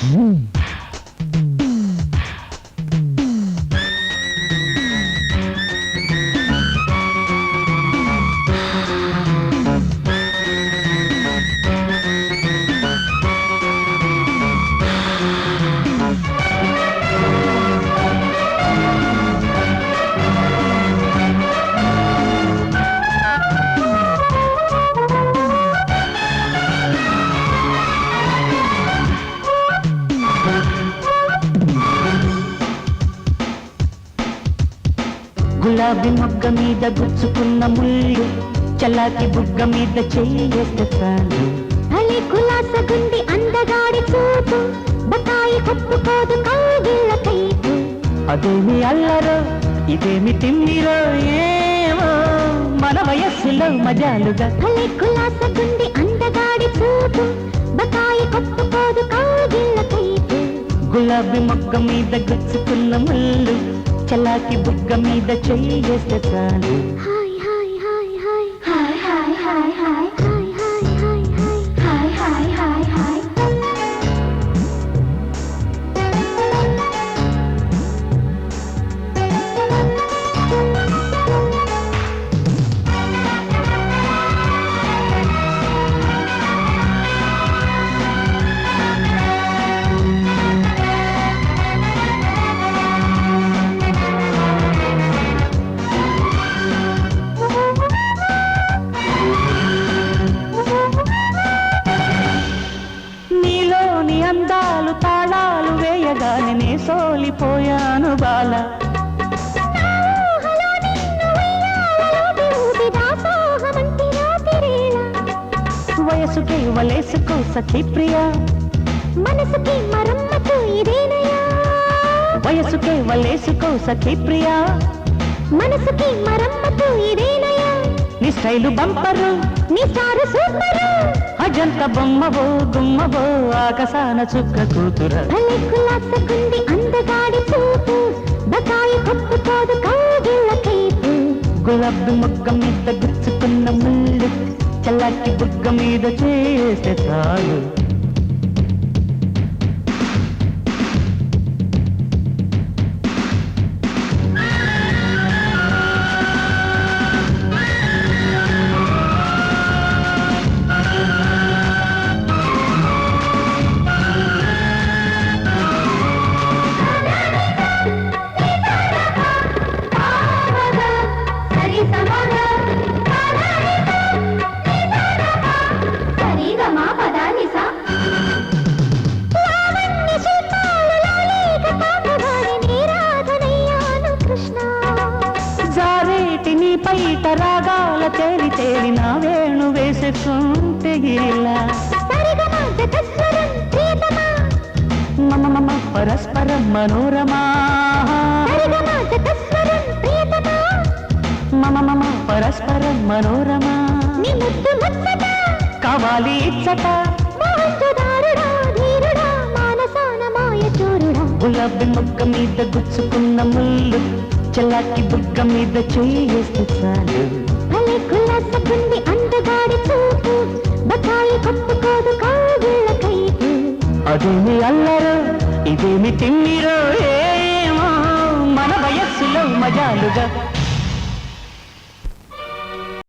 Mm. గులాబీ మొగ్గ మీద గుచ్చుకున్న ముళ్ళు చల్లాకి బుగ్గ మీద చెయ్యేస్తే చాలు. భలే కులాసగుండి అందగాడి చూపు బకాయి కొప్పుకోదు కౌగిళ్ళ కైపు. అదేమి అల్లరో ఇదేమి తిమ్మిరో ఏమో. మన వయస్సులో మజాలుగా. భలే కులాసగుండి అందగాడి చూపు బకాయి కొప్పుకోదు కౌగిళ్ళ కైపు. గులాబీ మొగ్గ మీద గుచ్చుకున్న ముళ్ళు చలాకి బుగ్గ మీద చెయ్యేస్తే చాలు. సోలిపోయాను బాల. ఊహలో వయసుకే వలేసుకో సఖీ ప్రియా. మనసుకి మరమ్మతు ఇదేనయ్యా వయసుకే వలేసుకో సఖీ ప్రియా. మనసుకి మరమ్మతు ఇదేనయా నీ స్టైలు బంపరు. నీ స్టార్ సూపరు అజంత బొమ్మవో గుమ్మవో ఆకసాన చుక్క కూతుర. అందగా గులాబీ మొగ్గ మీద గుచ్చుకున్న ముళ్ళు చల్లాటి బుగ్గ మీద చేస్తే చాలు ನಾವೇಣು ಬೇಸಕೊಂತೆಗಿಲ್ಲ ಮಮ ಪರಸ್ಪರ ಮನೋರಮಾ మమ మమ పరస్పర మనోరమా? కావాలి ఇచ్చట. గులాబీ మొక్క మీద గుచ్చుకున్న ముళ్ళు చెల్లాకి బుగ్గ మీద చేయి వేస్తే చాలు. అదేమి అల్లరు ఇదేమి తిమ్మిరో ఏమో మన వయస్సులో మజాలుగా.